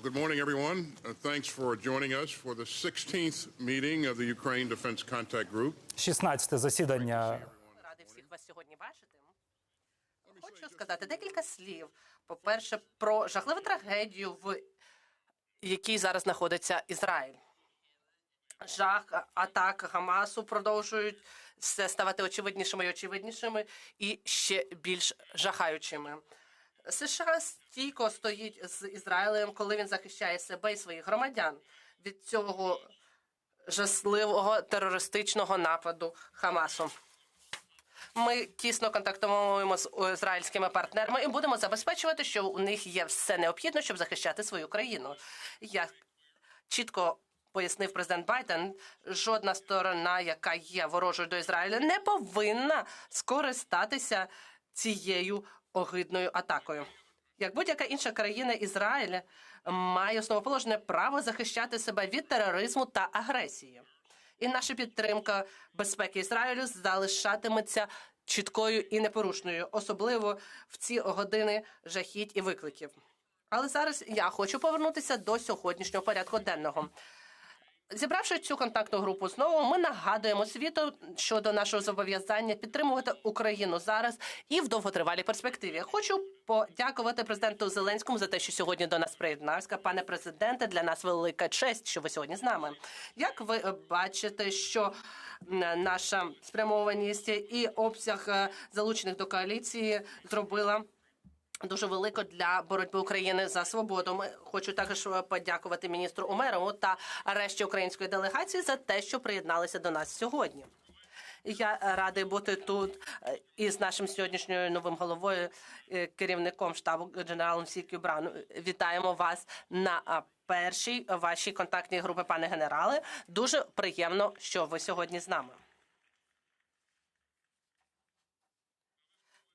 Well, good morning, everyone. Uh, thanks for joining us for the 16th meeting of the Ukraine Defense Contact Group. 16 засідання Ради всіх вас сьогодні бачити. Хочу сказати декілька слів. По-перше, про жахливу трагедію, в якій зараз знаходиться Ізраїль. Жах атак Гамасу продовжують все ставати очевиднішими і очевиднішими і ще більш жахаючими. США стійко стоїть з Ізраїлем, коли він захищає себе і своїх громадян від цього жахливого терористичного нападу Хамасу. Ми тісно контактуємо з ізраїльськими партнерами і будемо забезпечувати, що у них є все необхідне, щоб захищати свою країну. Як чітко пояснив президент Байден, жодна сторона, яка є ворожою до Ізраїля, не повинна скористатися цією огидною атакою. Як будь-яка інша країна, Ізраїль має основоположне право захищати себе від тероризму та агресії. І наша підтримка безпеки Ізраїлю залишатиметься чіткою і непорушною, особливо в ці години жахіть і викликів. Але зараз я хочу повернутися до сьогоднішнього порядку денного. Зібравши цю контактну групу знову, ми нагадуємо світу щодо нашого зобов'язання підтримувати Україну зараз і в довготривалій перспективі. Хочу подякувати президенту Зеленському за те, що сьогодні до нас приєднався. Пане президенте, для нас велика честь, що ви сьогодні з нами. Як ви бачите, що наша спрямованість і обсяг е, залучених до коаліції зробила. Дуже велико для боротьби України за свободу. Ми хочу також подякувати міністру Умерову та решті української делегації за те, що приєдналися до нас сьогодні. Я радий бути тут е, із нашим сьогоднішньою новим головою, е, керівником штабу генералом Сікю Брану. Вітаємо вас на першій вашій контактній групі, пане генерале. Дуже приємно, що ви сьогодні з нами.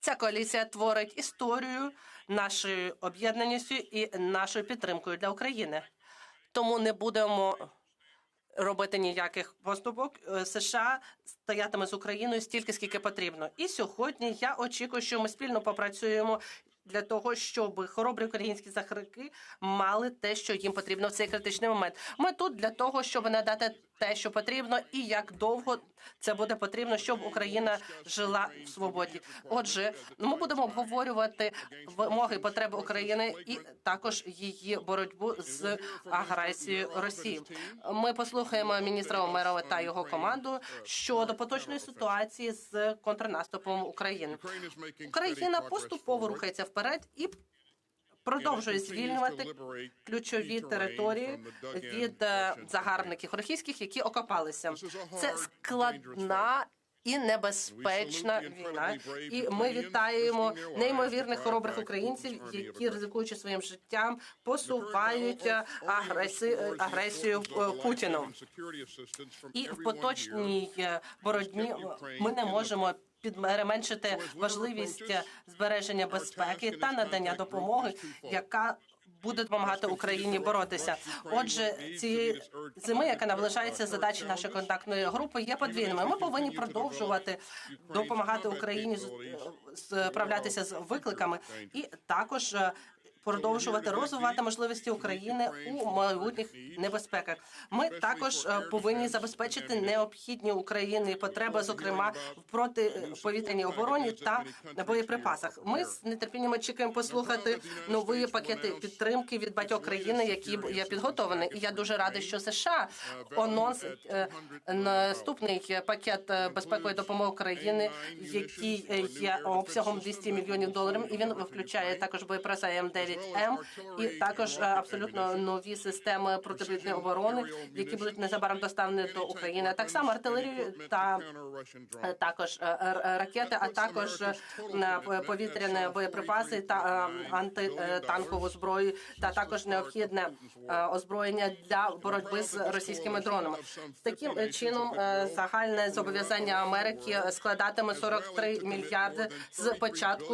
Ця коаліція творить історію нашою об'єднаністю і нашою підтримкою для України. Тому не будемо робити ніяких поступок. Е, США стоятиме з Україною стільки, скільки потрібно. І сьогодні я очікую, що ми спільно попрацюємо. Для того щоб хоробрі українські захисники мали те, що їм потрібно в цей критичний момент. Ми тут для того, щоб надати те, що потрібно, і як довго це буде потрібно, щоб Україна жила в свободі. Отже, ми будемо обговорювати вимоги, потреби України і також її боротьбу з агресією Росії. Ми послухаємо міністра Омерова та його команду щодо поточної ситуації з контрнаступом України. Україна поступово рухається вперед і продовжує звільнювати ключові території від е, загарбників російських, які окопалися. Це складна. І небезпечна війна, і ми вітаємо неймовірних хоробрих українців, які ризикуючи своїм життям, посувають е, агресію е, Путіну. І в поточній е, боротьбі ми не можемо підменшити важливість збереження безпеки та надання допомоги, яка буде допомагати Україні боротися. Отже, ці зими, яка наближається, задачі нашої контактної групи є подвійними. Ми повинні продовжувати допомагати Україні з- справлятися з викликами і також. Продовжувати розвивати можливості України у майбутніх небезпеках. Ми також е, повинні забезпечити необхідні України потреби, зокрема в протиповітряній обороні та боєприпасах. Ми з нетерпінням очікуємо послухати нові пакети підтримки від багатьох країн, які є підготовлені. І я дуже радий, що США анонсить е, наступний пакет е, безпекової допомоги України, який є обсягом 200 мільйонів доларів. І він включає також боєприпаси М9 М і також е, абсолютно нові системи протиповітряної оборони, які будуть незабаром доставлені до України. Так само артилерію та е, також е, ракети, а також повітряні боєприпаси та е, антитанкову зброю, та також необхідне озброєння для боротьби з російськими дронами. Таким чином загальне зобов'язання Америки складатиме 43 мільярди з початку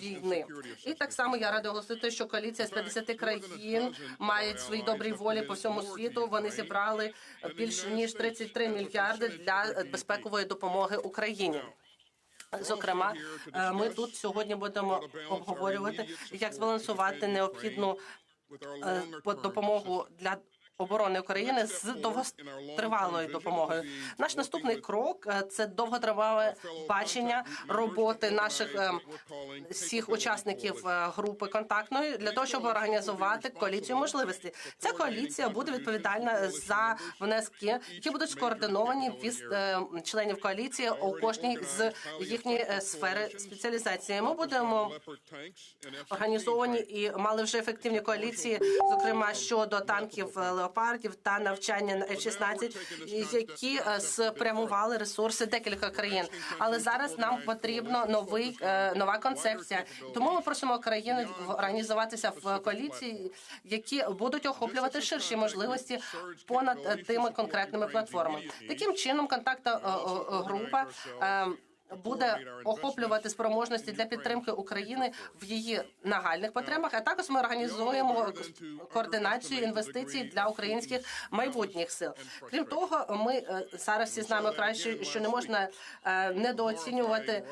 війни. І так само я рада оголосити, що коаліція з 50 країн мають свої добрі волі по всьому світу. Вони зібрали більше ніж 33 мільярди для безпекової допомоги Україні. Зокрема, е, ми тут сьогодні будемо обговорювати, як збалансувати необхідну е, допомогу для оборони України з довготривалою допомогою. Наш наступний крок е, це довготривале бачення роботи наших е, всіх учасників е, групи контактної для того, щоб організувати коаліцію можливостей. Ця коаліція буде відповідальна за внески, які будуть скоординовані від е, членів коаліції у кожній з їхньої е, сфери спеціалізації. Ми будемо організовані і мали вже ефективні коаліції, зокрема щодо танків леопардів та навчання на F-16, які е, спрямували ресурси декілька країн. Але зараз нам потрібно новий е, нова концепція. Тому ми просимо країни організуватися в коаліції, які будуть охоплювати ширші можливості понад е, тими конкретними платформами. Таким чином, контактна група. Буде охоплювати спроможності для підтримки України в її нагальних потребах. А також ми організуємо координацію інвестицій для українських майбутніх сил. Крім того, ми е, зараз всі знаємо краще, що не можна е, недооцінювати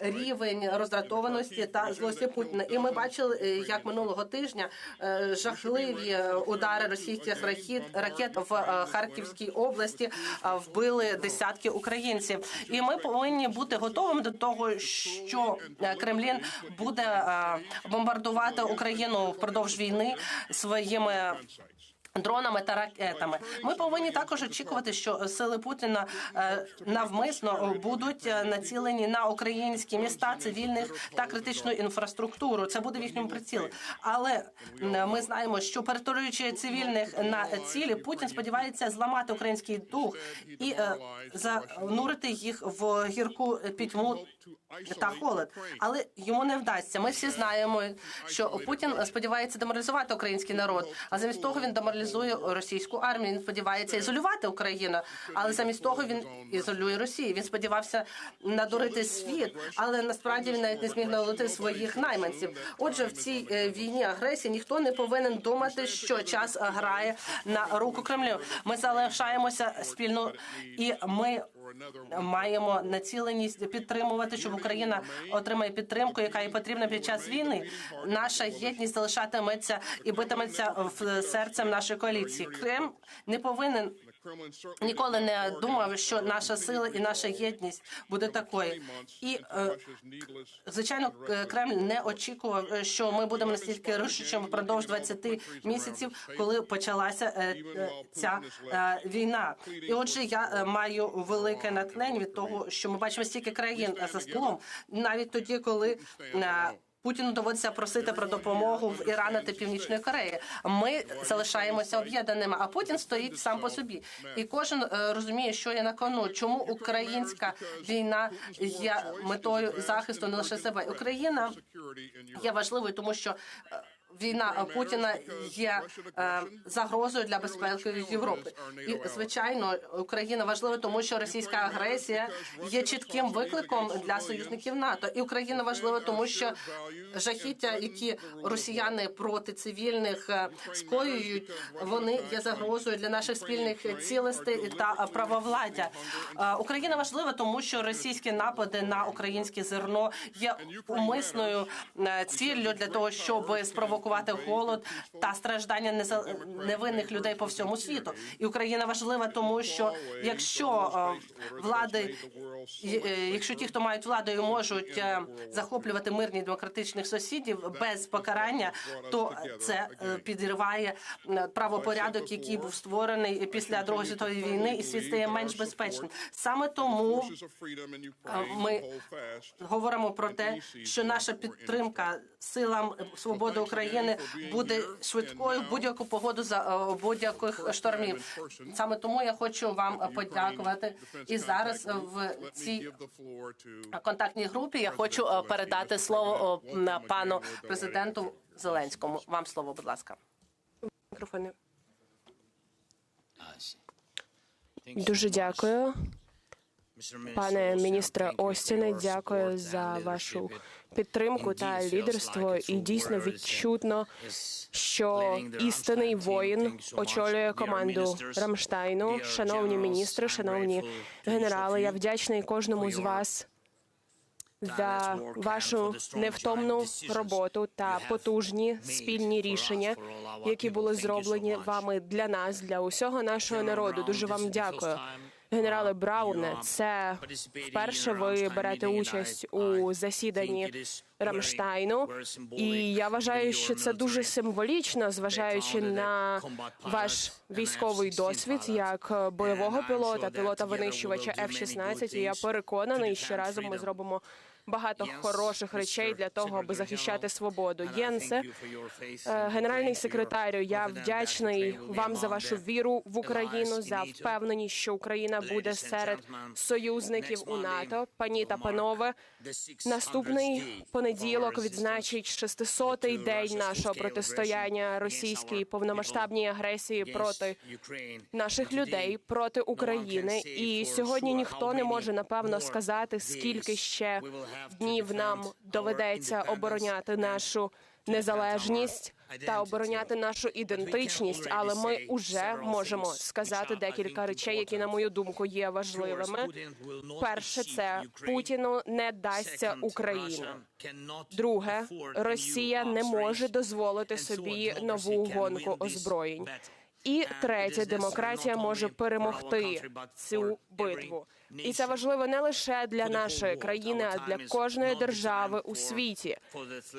рівень роздратованості та злості Путіна. І ми бачили, е, як минулого тижня жахливі удари російських ракет в Харківській області вбили десятки українців. І ми повинні бути готовим до того, що е, Кремлін буде е, бомбардувати Україну впродовж війни своїми. Дронами та ракетами ми повинні також очікувати, що сили Путіна е, навмисно будуть е, націлені на українські міста, цивільних та критичну інфраструктуру. Це буде в їхньому прицілі. Але ми знаємо, що перетворюючи цивільних на цілі, Путін сподівається зламати український дух і е, занурити їх в гірку пітьму та холод, але йому не вдасться. Ми всі знаємо, що Путін сподівається деморалізувати український народ. А замість того він деморалізує російську армію. Він сподівається ізолювати Україну, але замість того він ізолює Росію. Він сподівався надурити світ, але насправді він навіть не зміг налити своїх найманців. Отже, в цій е, війні агресії ніхто не повинен думати, що час грає на руку Кремлю. Ми залишаємося спільно, і ми маємо націленість підтримувати, щоб Україна отримає підтримку, яка їй потрібна під час війни. Наша єдність залишатиметься і битиметься в серцем нашої коаліції. Крим не повинен ніколи не думав, що наша сила і наша єдність буде такою. І е, звичайно, Кремль не очікував, е, що ми будемо настільки рішучими впродовж 20 місяців, коли почалася е, ця війна. І отже, я маю велике натхнення від того, що ми бачимо стільки країн за столом, навіть тоді, коли Путіну доводиться просити про допомогу в Ірана та Північної Кореї. Ми залишаємося об'єднаними, а Путін стоїть сам по собі. І кожен е, розуміє, що є на кону. Чому українська війна є метою захисту не лише себе. Україна є важливою, тому що. Війна Путіна є е, загрозою для безпеки Європи, і звичайно Україна важлива, тому що російська агресія є чітким викликом для союзників НАТО. І Україна важлива, тому що жахіття, які росіяни проти цивільних е, скоюють, вони є загрозою для наших спільних цілостей та правовладдя. Е, Україна важлива, тому що російські напади на українське зерно є умисною ціллю для того, щоб спровокувати голод та страждання невинних людей по всьому світу. І Україна важлива, тому що якщо е, влади, е, якщо ті, хто мають владу, можуть е, захоплювати мирні демократичних сусідів без покарання, то це підриває правопорядок, який був створений після Другої світової війни, і світ стає менш безпечним. Саме тому ми говоримо про те, що наша підтримка силам свободи України буде швидкою в будь-яку погоду за е, будь-яких штормів. Саме тому я хочу вам подякувати. І зараз в цій контактній групі я хочу е, передати слово е, пану президенту Зеленському. Вам слово, будь ласка. Мікрофони. Дуже дякую, пане міністре Остіне. Дякую за вашу підтримку та лідерство. І дійсно відчутно, що істинний воїн очолює команду Рамштайну. Шановні міністри, шановні генерали, я вдячний кожному з вас за вашу невтомну роботу та потужні спільні рішення, які були зроблені вами для нас, для усього нашого народу. Дуже вам дякую. Генерале Брауне, це вперше ви берете участь у засіданні Рамштайну, і я вважаю, що це дуже символічно, зважаючи на ваш військовий досвід як бойового пілота, пілота винищувача F-16. І я переконаний, що разом ми зробимо багато хороших речей для того, аби захищати свободу. Єнсе, е, генеральний секретарю, я вдячний вам за вашу віру в Україну, за впевненість, що Україна буде серед союзників у НАТО. Пані та панове, наступний понеділок відзначить 600-й день нашого протистояння російській повномасштабній агресії проти наших людей проти України. І сьогодні ніхто не може напевно сказати, скільки ще днів нам доведеться обороняти нашу незалежність та обороняти нашу ідентичність. Але ми вже можемо сказати декілька речей, які на мою думку є важливими. Перше, це Путіну не дасться Україна. Друге, Росія не може дозволити собі нову гонку озброєнь. І третє, демократія може перемогти цю битву. І це важливо не лише для нашої країни, а для кожної держави у світі.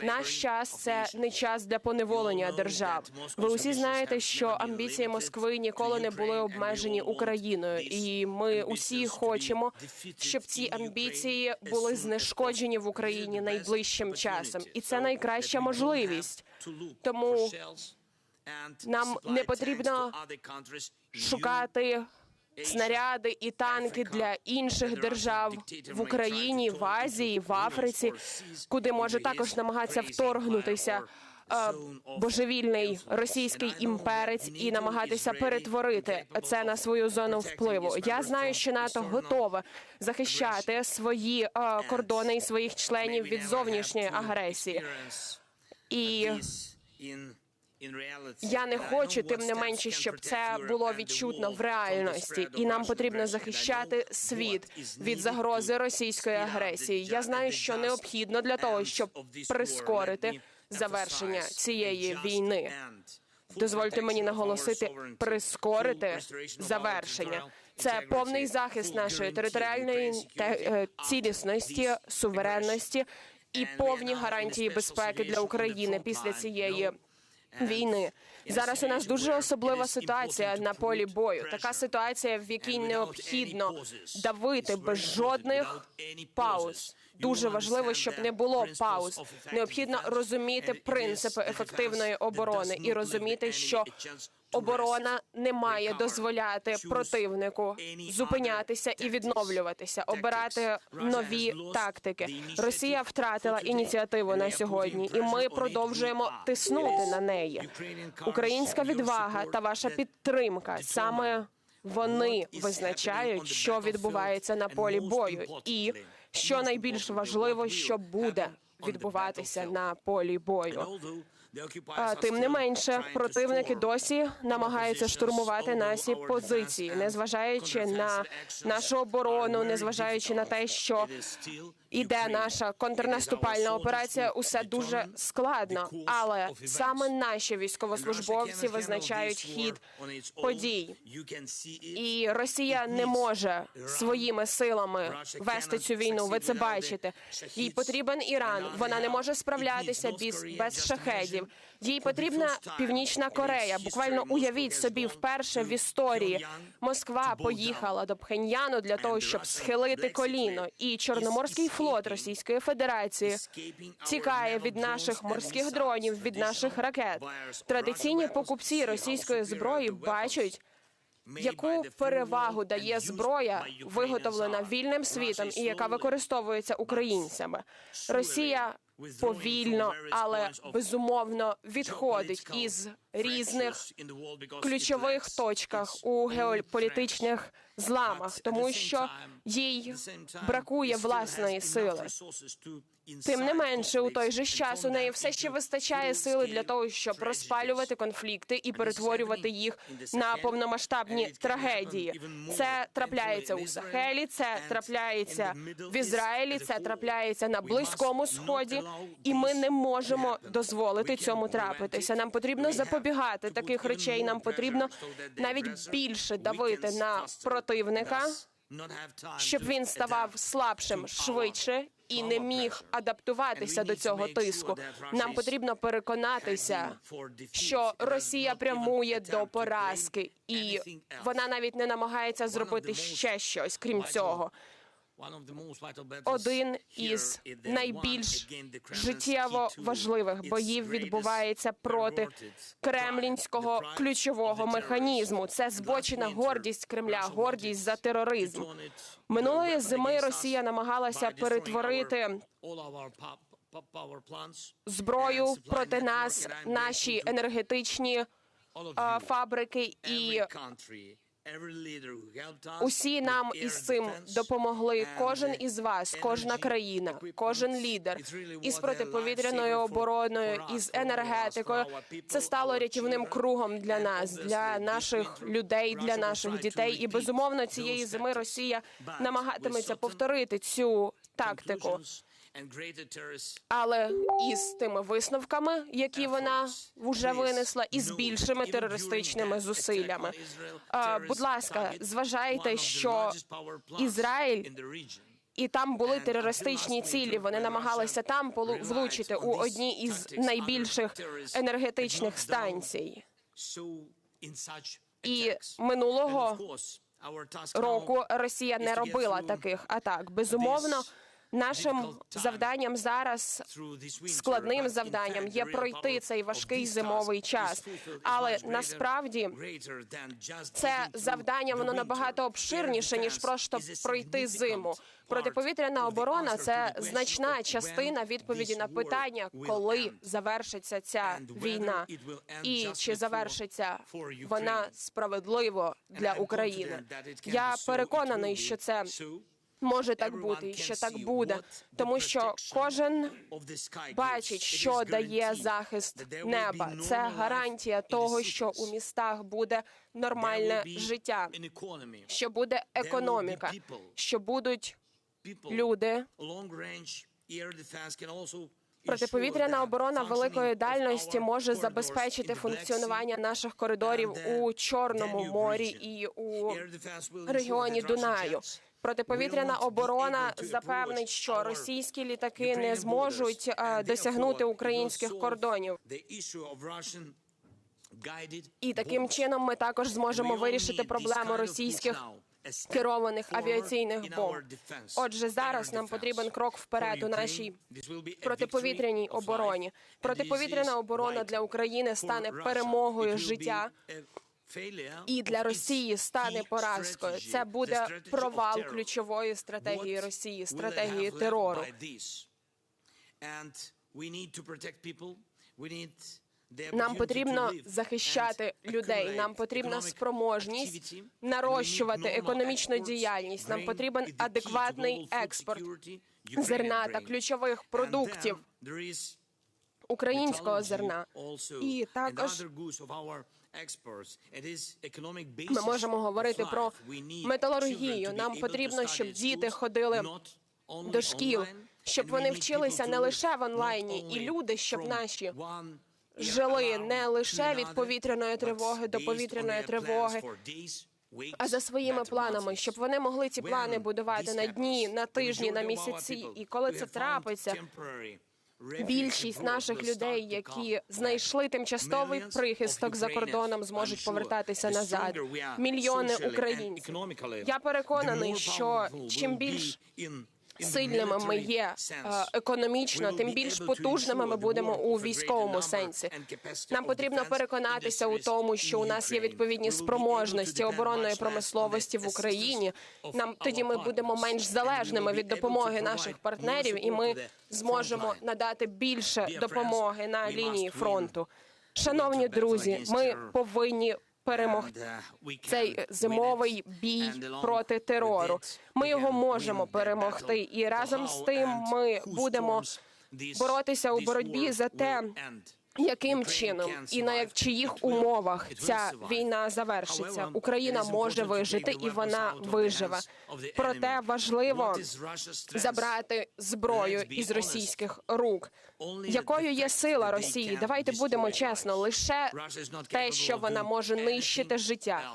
Наш час це не час для поневолення держав. Ви усі знаєте, що амбіції Москви ніколи не були обмежені Україною, і ми усі хочемо, щоб ці амбіції були знешкоджені в Україні найближчим часом, і це найкраща можливість. Тому нам не потрібно шукати снаряди і танки для інших держав в Україні, в Азії, в Африці, куди може також намагатися вторгнутися. е, Божевільний російський імперець і намагатися перетворити це на свою зону впливу. Я знаю, що НАТО готове захищати свої е, кордони і своїх членів від зовнішньої агресії. І я не хочу, тим не менше, щоб це було відчутно в реальності, і нам потрібно захищати світ від загрози російської агресії. Я знаю, що необхідно для того, щоб прискорити завершення цієї війни. Дозвольте мені наголосити прискорити завершення. Це повний захист нашої територіальної е, цілісності, суверенності і повні гарантії безпеки для України після цієї війни. Зараз у нас дуже особлива ситуація на полі бою. Така ситуація, в якій необхідно давити без жодних пауз. Дуже важливо, щоб не було пауз. Необхідно розуміти принципи ефективної оборони і розуміти, що оборона не має дозволяти противнику зупинятися і відновлюватися, обирати нові тактики. Росія втратила ініціативу на сьогодні, і ми продовжуємо тиснути на неї. Українська відвага та ваша підтримка саме вони визначають, що відбувається на полі бою, і що найбільш важливо, що буде відбуватися на полі бою. Тим не менше, противники досі намагаються штурмувати наші позиції, незважаючи на нашу оборону, незважаючи на те, що іде наша контрнаступальна операція, усе дуже складно. Але саме наші військовослужбовці визначають хід подій. І Росія не може своїми силами вести цю війну. Ви це бачите. Їй потрібен Іран. Вона не може справлятися без, без шахедів. Їй потрібна Північна Корея. Буквально уявіть собі, вперше в історії Москва поїхала до Пхеньяну для того, щоб схилити коліно. І Чорноморський флот Російської Федерації тікає від наших морських дронів, від наших ракет. Традиційні покупці російської зброї бачать. Яку перевагу дає зброя, виготовлена вільним світом, і яка використовується українцями? Росія повільно, але безумовно відходить із різних ключових точках у геополітичних зламах, тому що їй бракує власної сили. Тим не менше, у той же час у неї все ще вистачає сили для того, щоб розпалювати конфлікти і перетворювати їх на повномасштабні трагедії. Це трапляється у Сахелі, це трапляється в Ізраїлі, це трапляється на близькому сході, і ми не можемо дозволити цьому трапитися. Нам потрібно запобігати таких речей. Нам потрібно навіть більше давити на противника щоб він ставав слабшим швидше і не міг адаптуватися до цього тиску. Нам потрібно переконатися, що Росія прямує до поразки, і вона навіть не намагається зробити ще щось крім цього. Один із найбільш життєво важливих боїв відбувається проти кремлінського ключового механізму. Це збочена гордість Кремля, гордість за тероризм. Минулої зими Росія намагалася перетворити зброю проти нас, наші енергетичні фабрики і Усі нам із цим допомогли. Кожен із вас, кожна країна, кожен лідер із протиповітряною обороною, із енергетикою. Це стало рятівним кругом для нас, для наших людей, для наших дітей. І безумовно, цієї зими Росія намагатиметься повторити цю тактику. Але із тими висновками, які вона вже винесла, і з більшими терористичними зусиллями. Будь ласка, зважайте, що Ізраїль і там були терористичні цілі. Вони намагалися там влучити у одні із найбільших енергетичних станцій. І минулого року Росія не робила таких атак. Безумовно, нашим завданням зараз складним завданням є пройти цей важкий зимовий час. Але насправді це завдання воно набагато обширніше ніж просто пройти зиму. Протиповітряна оборона це значна частина відповіді на питання, коли завершиться ця війна, і чи завершиться вона справедливо для України. Я переконаний, що це може так бути, і що так буде, тому що кожен бачить, що дає захист неба. Це гарантія того, що у містах буде нормальне життя, що буде економіка, що будуть люди. Протиповітряна оборона великої дальності може забезпечити функціонування наших коридорів у Чорному морі і у регіоні Дунаю. Протиповітряна оборона запевнить, що російські літаки не зможуть е, досягнути українських кордонів. І таким чином ми також зможемо вирішити проблему російських керованих авіаційних бомб. Отже, зараз нам потрібен крок вперед у нашій протиповітряній обороні. Протиповітряна оборона для України стане перемогою життя. І для Росії стане поразкою. Це буде провал ключової стратегії Росії, стратегії терору. Нам потрібно захищати людей. Нам потрібна спроможність нарощувати економічну діяльність. Нам потрібен адекватний експорт зерна та ключових продуктів українського зерна. І також ми можемо говорити про металургію. Нам потрібно, щоб діти ходили до шкіл, щоб вони вчилися не лише в онлайні, і люди, щоб наші жили не лише від повітряної тривоги до повітряної тривоги, а за своїми планами, щоб вони могли ці плани будувати на дні, на тижні, на місяці. І коли це трапиться, більшість наших людей, які знайшли тимчасовий прихисток за кордоном, зможуть повертатися назад. Мільйони українців. Я переконаний, що чим більш сильними ми є е, економічно, тим більш потужними ми будемо у військовому сенсі. Нам потрібно переконатися у тому, що у нас є відповідні спроможності оборонної промисловості в Україні. Нам тоді ми будемо менш залежними від допомоги наших партнерів, і ми зможемо надати більше допомоги на лінії фронту. Шановні друзі, ми повинні перемогти цей зимовий бій проти терору. Ми його можемо перемогти, і разом з тим ми будемо боротися у боротьбі за те, яким чином і на чиїх умовах ця війна завершиться. Україна може вижити, і вона виживе. Проте важливо забрати зброю із російських рук. Якою є сила Росії? Давайте будемо чесно. Лише те, що вона може нищити життя.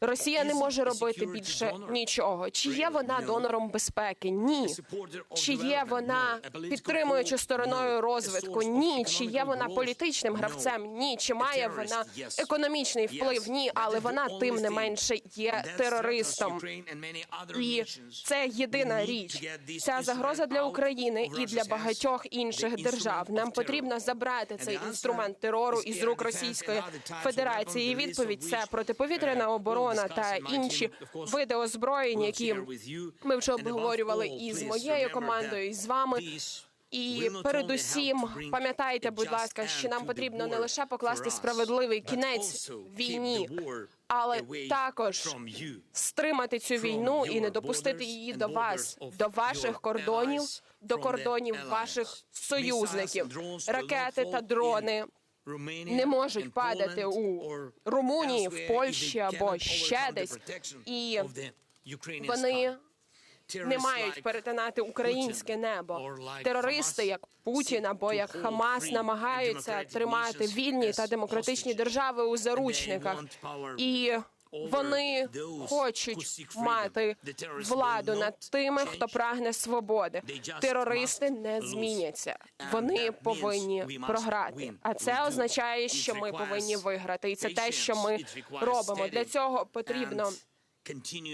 Росія не може робити більше нічого. Чи є вона донором безпеки? Ні. Чи є вона підтримуючою стороною розвитку? Ні. Чи є вона політичним гравцем? Ні. Чи має вона економічний вплив? Ні, але вона тим не менше є терористом. І це єдина річ. Ця загроза для України і для багатьох інших держав. Нам потрібно забрати цей інструмент терору із рук Російської Федерації. І відповідь це протиповітряна оборона та інші види озброєнь, які ми вже обговорювали і з моєю командою, і з вами. І передусім пам'ятайте, будь ласка, що нам потрібно не лише покласти справедливий кінець війні, але також стримати цю війну і не допустити її до вас, до ваших кордонів, до кордонів ваших союзників. Ракети та дрони не можуть падати у Румунії, в Польщі або ще десь. І вони не мають перетинати українське небо. Терористи, як Путін або як Хамас, намагаються тримати вільні та демократичні держави у заручниках. І вони хочуть мати владу над тими, хто прагне свободи. Терористи не зміняться. Вони повинні програти. А це означає, що ми повинні виграти, і це те, що ми робимо. Для цього потрібно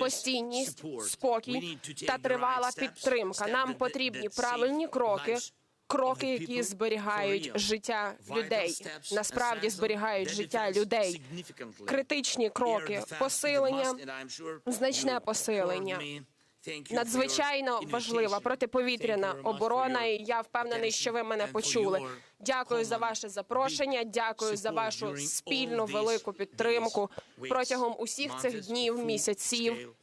постійність, спокій та тривала підтримка. Нам потрібні правильні кроки. Кроки, які зберігають життя людей, насправді зберігають життя людей. Критичні кроки, посилення, значне посилення. Надзвичайно важлива протиповітряна оборона. І я впевнений, що ви мене почули. Дякую за ваше запрошення. Дякую за вашу спільну велику підтримку протягом усіх цих днів, місяців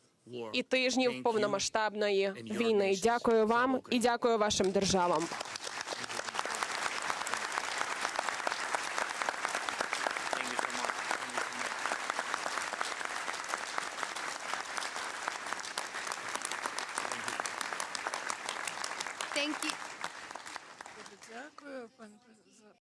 і тижнів повномасштабної війни. Дякую вам і дякую вашим державам.